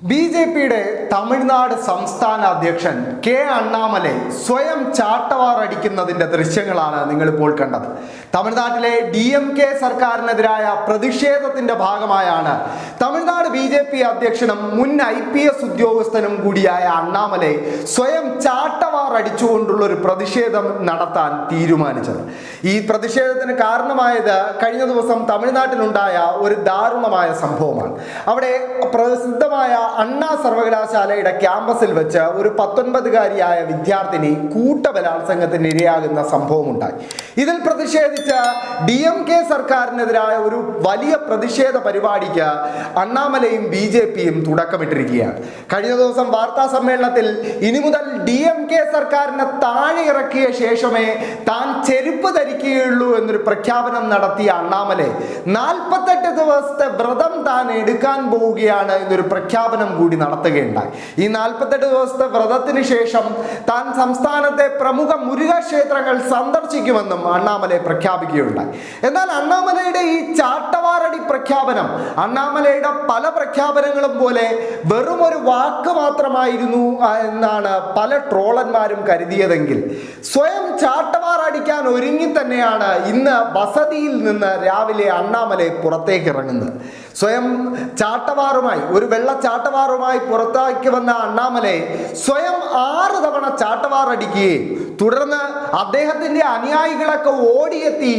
B J പിയുടെ തമിഴ്നാട് സംസ്ഥാന അധ്യക്ഷൻ കെ അണ്ണാമലൈ സ്വയം ചാട്ടവാറടിക്കുന്നതിന്റെ ദൃശ്യങ്ങളാണ് നിങ്ങളിപ്പോൾ കണ്ടത്. തമിഴ്നാട്ടിലെ ഡി എം കെ സർക്കാരിനെതിരായ പ്രതിഷേധത്തിന്റെ ഭാഗമായാണ് തമിഴ്നാട് ബി ജെ പി അധ്യക്ഷനും മുൻ ഐ പി എസ് ഉദ്യോഗസ്ഥനും കൂടിയായ അണ്ണാമലൈ സ്വയം ചാട്ടവാർ അടിച്ചുകൊണ്ടുള്ള ഒരു പ്രതിഷേധം നടത്താൻ തീരുമാനിച്ചത്. ഈ പ്രതിഷേധത്തിന് കാരണമായത് കഴിഞ്ഞ ദിവസം തമിഴ്നാട്ടിലുണ്ടായ ഒരു ദാരുണമായ സംഭവമാണ്. അവിടെ പ്രസിദ്ധമായ അണ്ണാ സർവകലാശാലയുടെ ക്യാമ്പസിൽ വെച്ച് ഒരു പത്തൊൻപതുകാരിയായ വിദ്യാർത്ഥിനി കൂട്ടബലാത്സംഗത്തിന് ഇരയാകുന്ന സംഭവം ഉണ്ടായി ഇതിൽ പ്രതിഷേധിച്ച് ഡി എം കെ സർക്കാരിനെതിരായ ഒരു വലിയ പ്രതിഷേധ പരിപാടിക്ക് അണ്ണാമലയും ബി ജെ പിയും തുടക്കമിട്ടിരിക്കുകയാണ്. കഴിഞ്ഞ ദിവസം വാർത്താ സമ്മേളനത്തിൽ ഇനി മുതൽ ഡി എം കെ സർക്കാരിനെ താഴെ ഇറക്കിയ ശേഷമേ താൻ ചെരുപ്പ് ധരിക്കുകയുള്ളൂ എന്നൊരു പ്രഖ്യാപനം നടത്തിയ അണ്ണാമല നാൽപ്പത്തെട്ട് ദിവസത്തെ വ്രതം താൻ എടുക്കാൻ പോവുകയാണ് എന്നൊരു പ്രഖ്യാപനം കൂടി നടത്തുകയുണ്ടായി. ഈ നാൽപ്പത്തെട്ട് ദിവസത്തെ വ്രതത്തിന് ശേഷം താൻ സംസ്ഥാനത്തെ പ്രമുഖ മുരുക ക്ഷേത്രങ്ങൾ സന്ദർശിക്കുമെന്നും അണ്ണാമലൈ പ്രഖ്യാപിക്കുകയുണ്ടായി. എന്നാൽ അണ്ണാമലയുടെ ഈ ചാട്ടവാറടി പ്രഖ്യാപനം അണ്ണാമലയുടെ പല പ്രഖ്യാപനങ്ങളും പോലെ വെറും ഒരു വാക്ക് മാത്രമായിരുന്നു എന്നാണ് പല ട്രോളന്മാരും കരുതിയതെങ്കിൽ സ്വയം ചാട്ടവാറടിക്കാൻ ഒരുങ്ങി തന്നെയാണ് ഇന്ന് വസതിയിൽ നിന്ന് രാവിലെ അണ്ണാമലെ പുറത്തേക്ക് ഇറങ്ങുന്നത്. സ്വയം ചാട്ടവാറുമായി ഒരു വെള്ള ചാട്ടവാറുമായി പുറത്താക്കി വന്ന അണ്ണാമലെ സ്വയം ആറ് തവണ ചാട്ടവാർ അടിക്കുകയും തുടർന്ന് അദ്ദേഹത്തിന്റെ അനുയായികളൊക്കെ ഓടിയെത്തി.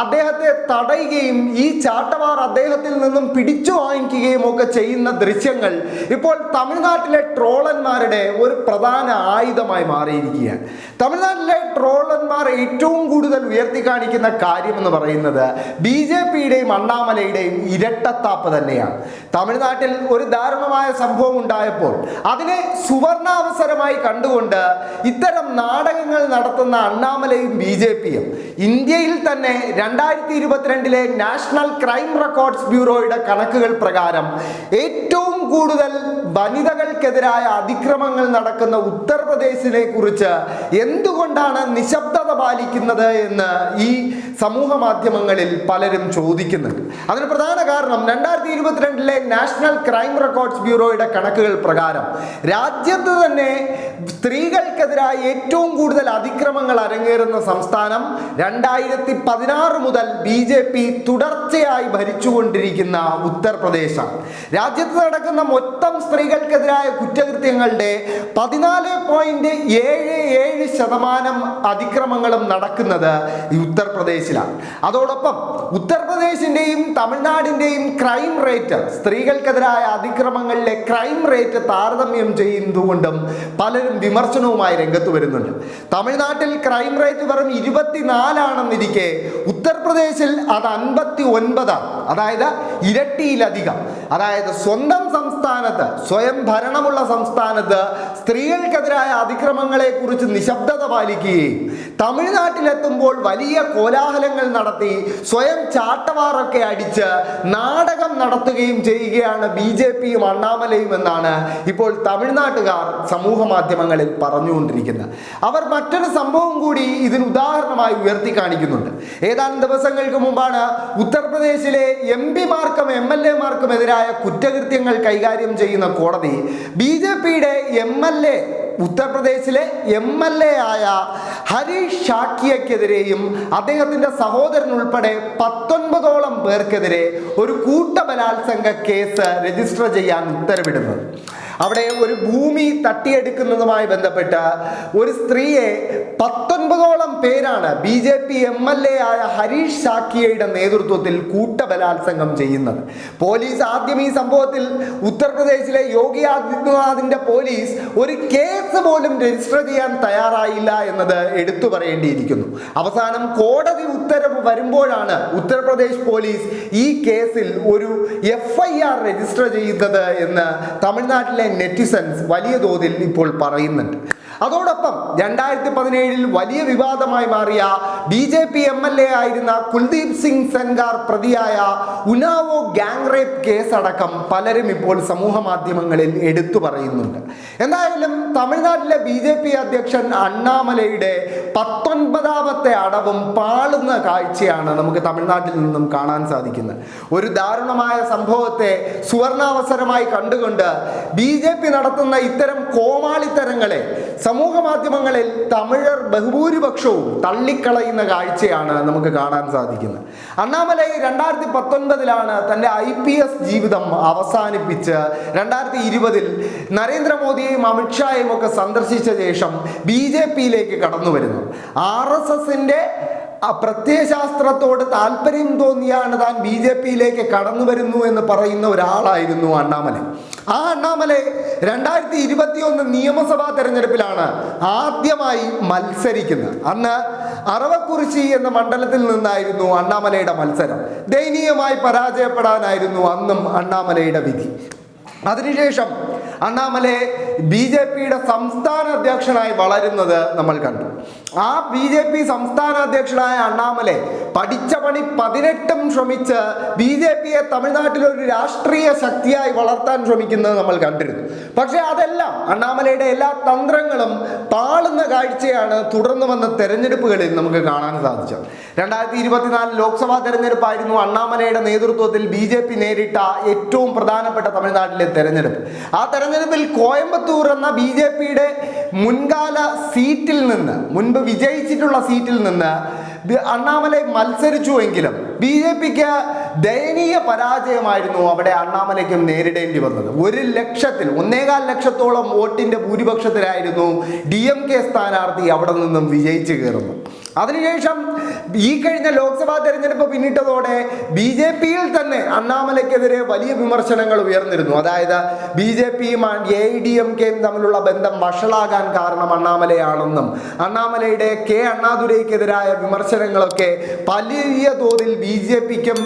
അദ്ദേഹത്തെ തടയുകയും ഈ ചാട്ടവാർ അദ്ദേഹത്തിൽ നിന്നും പിടിച്ചു വാങ്ങിക്കുകയും ഒക്കെ ചെയ്യുന്ന ദൃശ്യങ്ങൾ ഇപ്പോൾ തമിഴ്നാട്ടിലെ ട്രോളന്മാരുടെ ഒരു പ്രധാന ആയുധമായി മാറിയിരിക്കുകയാണ്. തമിഴ്നാട്ടിലെ ട്രോളന്മാർ ഏറ്റവും കൂടുതൽ ഉയർത്തി കാണിക്കുന്ന കാര്യം എന്ന് പറയുന്നത് ബി ജെ പിയുടെയും അണ്ണാമലയുടെയും ഇരട്ടത്താപ്പ് തന്നെയാണ്. തമിഴ്നാട്ടിൽ ഒരു ദാരുണമായ സംഭവം ഉണ്ടായപ്പോൾ അതിനെ സുവർണാവസരമായി കണ്ടുകൊണ്ട് ഇത്തരം നാടകങ്ങൾ നടത്തുന്ന അണ്ണാമലയും ബി ജെ പിയും ഇന്ത്യയിൽ തന്നെ രണ്ടായിരത്തി ഇരുപത്തിരണ്ടിലെ നാഷണൽ ക്രൈം റെക്കോർഡ്സ് ബ്യൂറോയുടെ കണക്കുകൾ പ്രകാരം ഏറ്റവും കൂടുതൽ വനിതകൾക്കെതിരായ അതിക്രമങ്ങൾ നടക്കുന്ന ഉത്തർപ്രദേശിനെ കുറിച്ച് എന്തുകൊണ്ടാണ് നിശബ്ദത പാലിക്കുന്നത് എന്ന് ഈ സമൂഹ മാധ്യമങ്ങളിൽ പലരും ചോദിക്കുന്നുണ്ട്. അതിന് പ്രധാന കാരണം രണ്ടായിരത്തി ഇരുപത്തിരണ്ടിലെ നാഷണൽ ക്രൈം റെക്കോർഡ്സ് ബ്യൂറോയുടെ കണക്കുകൾ പ്രകാരം രാജ്യത്ത് തന്നെ സ്ത്രീകൾക്കെതിരായി ഏറ്റവും കൂടുതൽ അതിക്രമങ്ങൾ അരങ്ങേറുന്ന സംസ്ഥാനം രണ്ടായിരത്തി പതിനാറ് മുതൽ ബി ജെ പി തുടർച്ചയായി ഭരിച്ചുകൊണ്ടിരിക്കുന്ന ഉത്തർപ്രദേശാണ്. രാജ്യത്ത് നടക്കുന്ന മൊത്തം സ്ത്രീകൾക്കെതിരായ കുറ്റകൃത്യങ്ങളുടെ പതിനാല് പോയിന്റ് ഏഴ് ഏഴ് ശതമാനം അതിക്രമങ്ങളും നടക്കുന്നത് ഈ ഉത്തർപ്രദേശിലാണ്. അതോടൊപ്പം ഉത്തർപ്രദേശിന്റെയും തമിഴ്നാടിന്റെയും ക്രൈം റേറ്റ് സ്ത്രീകൾക്കെതിരായ അതിക്രമങ്ങളിലെ ക്രൈം റേറ്റ് താരതമ്യം ചെയ്യുന്നതുകൊണ്ടും പലരും വിമർശനവുമായി രംഗത്ത് വരുന്നുണ്ട്. തമിഴ്നാട്ടിൽ ക്രൈം റേറ്റ് വെറും ഇരുപത്തിനാലാണെന്നിരിക്കെ ഉത്തർപ്രദേശിൽ അത് അൻപത്തി ഒൻപതാണ് അതായത് ഇരട്ടിയിലധികം. അതായത് സ്വന്തം സംസ്ഥാനത്ത് സ്വയം ഭരണമുള്ള സംസ്ഥാനത്ത് സ്ത്രീകൾക്കെതിരായ അതിക്രമങ്ങളെക്കുറിച്ച് നിശബ്ദത പാലിക്കുകയും തമിഴ്നാട്ടിലെത്തുമ്പോൾ വലിയ കോലാഹലങ്ങൾ നടത്തി സ്വയം ചാട്ടവാറൊക്കെ അടിച്ച് നാടകം നടത്തുകയും ചെയ്യുകയാണ് ബി ജെ പിയും അണ്ണാമലയും എന്നാണ് ഇപ്പോൾ തമിഴ്നാട്ടുകാർ സമൂഹ മാധ്യമങ്ങളിൽ പറഞ്ഞുകൊണ്ടിരിക്കുന്നത്. അവർ മറ്റൊരു സംഭവം കൂടി ഇതിന് ഉദാഹരണമായി ഉയർത്തി കാണിക്കുന്നുണ്ട്. ഏതാനും ദിവസങ്ങൾക്ക് മുമ്പാണ് ഉത്തർപ്രദേശിലെ എം പിമാർക്കും എം എൽ മാർക്കും എതിരായ കുറ്റകൃത്യങ്ങൾ കൈകാര്യം ചെയ്യുന്ന കോടതി ബി ജെ പിയുടെ എം എൽ എ ഉത്തർപ്രദേശിലെ എം എൽ എ ആയ ഹരീഷ് ഷാക്കിയക്കെതിരെയും അദ്ദേഹത്തിന്റെ സഹോദരൻ ഉൾപ്പെടെ പത്തൊൻപതോളം പേർക്കെതിരെ ഒരു കൂട്ടബലാത്സംഗ കേസ് രജിസ്റ്റർ ചെയ്യാൻ ഉത്തരവിടുന്നത് അവിടെ ഒരു ഭൂമി തട്ടിയെടുക്കുന്നതുമായി ബന്ധപ്പെട്ട് ഒരു സ്ത്രീയെ പത്തൊൻപതോളം പേരാണ് B J P M L A ആയ ഹരീഷ് സാക്കിയയുടെ നേതൃത്വത്തിൽ കൂട്ടബലാത്സംഗം ചെയ്യുന്നത്. പോലീസ് ആദ്യം ഈ സംഭവത്തിൽ ഉത്തർപ്രദേശിലെ യോഗി ആദിത്യനാഥിന്റെ പോലീസ് ഒരു കേസ് പോലും രജിസ്റ്റർ ചെയ്യാൻ തയ്യാറായില്ല എന്നത് എടുത്തു പറയേണ്ടിയിരിക്കുന്നു. അവസാനം കോടതി ഉത്തരവ് വരുമ്പോഴാണ് ഉത്തർപ്രദേശ് പോലീസ് ഈ കേസിൽ ഒരു എഫ് ഐ ആർ രജിസ്റ്റർ ചെയ്യുന്നത് എന്ന് തമിഴ്നാട്ടിലെ നെറ്റിസൺസ് വലിയ തോതിൽ ഇപ്പോൾ പറയുന്നുണ്ട്. അതോടൊപ്പം രണ്ടായിരത്തി പതിനേഴിൽ വലിയ വിവാദമായി മാറിയ B J P M L A ആയിരുന്ന കുൽദീപ് സിംഗ് സെൻഗാർ പ്രതിയായ ഉനാവോ ഗാങ് റേപ്പ് കേസടക്കം പലരും ഇപ്പോൾ സമൂഹ മാധ്യമങ്ങളിൽ എടുത്തു പറയുന്നുണ്ട്. എന്തായാലും തമിഴ്നാട്ടിലെ ബി ജെ പി അധ്യക്ഷൻ അണ്ണാമലയുടെ പത്തൊൻപതാമത്തെ അടവും പാളുന്ന കാഴ്ചയാണ് നമുക്ക് തമിഴ്നാട്ടിൽ നിന്നും കാണാൻ സാധിക്കുന്നത്. ഒരു ദാരുണമായ സംഭവത്തെ സുവർണാവസരമായി കണ്ടുകൊണ്ട് ബി ജെ പി നടത്തുന്ന ഇത്തരം കോമാളിത്തരങ്ങളെ സമൂഹ മാധ്യമങ്ങളിൽ തമിഴർ ബഹുഭൂരിപക്ഷവും തള്ളിക്കളയുന്ന കാഴ്ചയാണ് നമുക്ക് കാണാൻ സാധിക്കുന്നത്. അണ്ണാമലൈ രണ്ടായിരത്തി പത്തൊൻപതിലാണ് തന്റെ ഐ പി എസ് ജീവിതം അവസാനിപ്പിച്ച് രണ്ടായിരത്തി ഇരുപതിൽ നരേന്ദ്രമോദിയെയും അമിത്ഷായെയും ഒക്കെ സന്ദർശിച്ച ശേഷം ബി ജെ പിയിലേക്ക് കടന്നു വരുന്നു. ആർ എസ് എസിന്റെ പ്രത്യയശാസ്ത്രത്തോട് താല്പര്യം തോന്നിയാണ് താൻ ബി ജെ പിയിലേക്ക് കടന്നു വരുന്നു എന്ന് പറയുന്ന ഒരാളായിരുന്നു അണ്ണാമലൈ. ആ അണ്ണാമലെ രണ്ടായിരത്തി ഇരുപത്തി ഒന്ന് നിയമസഭാ തെരഞ്ഞെടുപ്പിലാണ് ആദ്യമായി മത്സരിക്കുന്നത്. അന്ന് അറവക്കുറിശി എന്ന മണ്ഡലത്തിൽ നിന്നായിരുന്നു അണ്ണാമലയുടെ മത്സരം. ദയനീയമായി പരാജയപ്പെടാനായിരുന്നു അന്നും അണ്ണാമലയുടെ വിധി. അതിനുശേഷം അണ്ണാമലെ ബി ജെ പിയുടെ സംസ്ഥാന അധ്യക്ഷനായി വളരുന്നത് നമ്മൾ കണ്ടു. ആ ബി ജെ പി സംസ്ഥാന അധ്യക്ഷനായ അണ്ണാമലെ പഠിച്ച പണി പതിനെട്ടും ശ്രമിച്ച് ബി ജെ പിയെ തമിഴ്നാട്ടിൽ ഒരു രാഷ്ട്രീയ ശക്തിയായി വളർത്താൻ ശ്രമിക്കുന്നത് നമ്മൾ കണ്ടിരുന്നു. പക്ഷേ അതെല്ലാം അണ്ണാമലയുടെ എല്ലാ തന്ത്രങ്ങളും പാളുന്ന കാഴ്ചയാണ് തുടർന്ന് വന്ന തെരഞ്ഞെടുപ്പുകളിൽ നമുക്ക് കാണാൻ സാധിച്ചത്. രണ്ടായിരത്തി ഇരുപത്തിനാല് ലോക്സഭാ തെരഞ്ഞെടുപ്പായിരുന്നു അണ്ണാമലയുടെ നേതൃത്വത്തിൽ ബി നേരിട്ട ഏറ്റവും പ്രധാനപ്പെട്ട തമിഴ്നാട്ടിലെ തെരഞ്ഞെടുപ്പ്. ആ തെരഞ്ഞെടുപ്പിൽ കോയമ്പത്തൂർ എന്ന ബി ജെ പിയുടെ മുൻകാല സീറ്റിൽ നിന്ന് മുൻപ് വിജയിച്ചിട്ടുള്ള സീറ്റിൽ നിന്ന് അണ്ണാമലൈ മത്സരിച്ചുവെങ്കിലും ബി ജെ പിക്ക് ദയനീയ പരാജയമായിരുന്നു അവിടെ അണ്ണാമലയ്ക്കും നേരിടേണ്ടി വന്നത്. ഒരു ലക്ഷത്തിൽ ഒന്നേകാൽ ലക്ഷത്തോളം വോട്ടിന്റെ ഭൂരിപക്ഷത്തിലായിരുന്നു ഡി എം കെ സ്ഥാനാർത്ഥി അവിടെ നിന്നും വിജയിച്ചു കയറുന്നു അതിനുശേഷം ഈ കഴിഞ്ഞ ലോക്സഭാ തെരഞ്ഞെടുപ്പ് പിന്നിട്ടതോടെ ബി ജെ പിയിൽ തന്നെ അണ്ണാമലയ്ക്കെതിരെ വലിയ വിമർശനങ്ങൾ ഉയർന്നിരുന്നു. അതായത് ബി ജെ പിയും എ ഡി എം കെയും തമ്മിലുള്ള ബന്ധം വഷളാകാൻ കാരണം അണ്ണാമലയാണെന്നും അണ്ണാമലയുടെ കെ അണ്ണാദുരയ്ക്കെതിരായ വിമർശനങ്ങളൊക്കെ വലിയ തോതിൽ ബി ജെ പിക്കും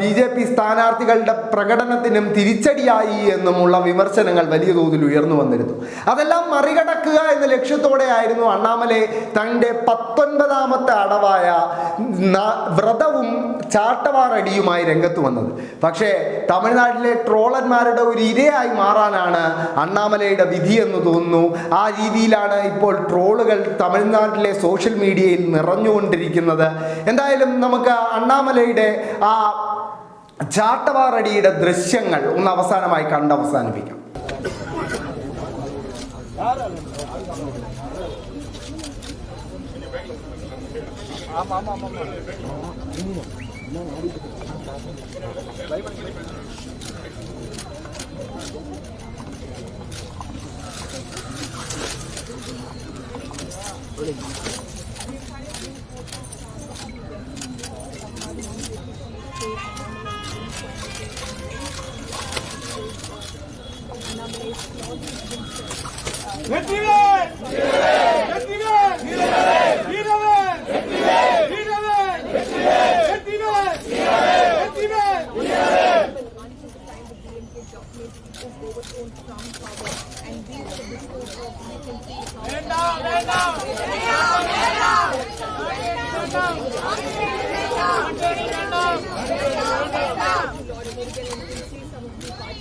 ബി ജെ പി സ്ഥാനാർത്ഥികളുടെ പ്രകടനത്തിനും തിരിച്ചടിയായി എന്നുമുള്ള വിമർശനങ്ങൾ വലിയ തോതിൽ ഉയർന്നു വന്നിരുന്നു. അതെല്ലാം മറികടക്കുക എന്ന ലക്ഷ്യത്തോടെ ആയിരുന്നു അണ്ണാമലെ തന്റെ പത്തൊൻപതാമത്തെ അടവായ വ്രതവും ചാട്ടവാറടിയുമായി രംഗത്ത് വന്നത്. പക്ഷേ തമിഴ്നാട്ടിലെ ട്രോളന്മാരുടെ ഒരു ഇരയായി മാറാനാണ് അണ്ണാമലയുടെ വിധി എന്ന് തോന്നുന്നു. ആ രീതിയിലാണ് ഇപ്പോൾ ട്രോളുകൾ തമിഴ്നാട്ടിലെ സോഷ്യൽ മീഡിയയിൽ നിറഞ്ഞുകൊണ്ടിരിക്കുന്നത്. എന്തായാലും നമുക്ക് അണ്ണാമലയുടെ ആ ചാട്ടവാറടിയുടെ ദൃശ്യങ്ങൾ ഒന്ന് അവസാനമായി കണ്ട് അവസാനിപ്പിക്കാം. வெற்றிவேல் வெற்றிவேல்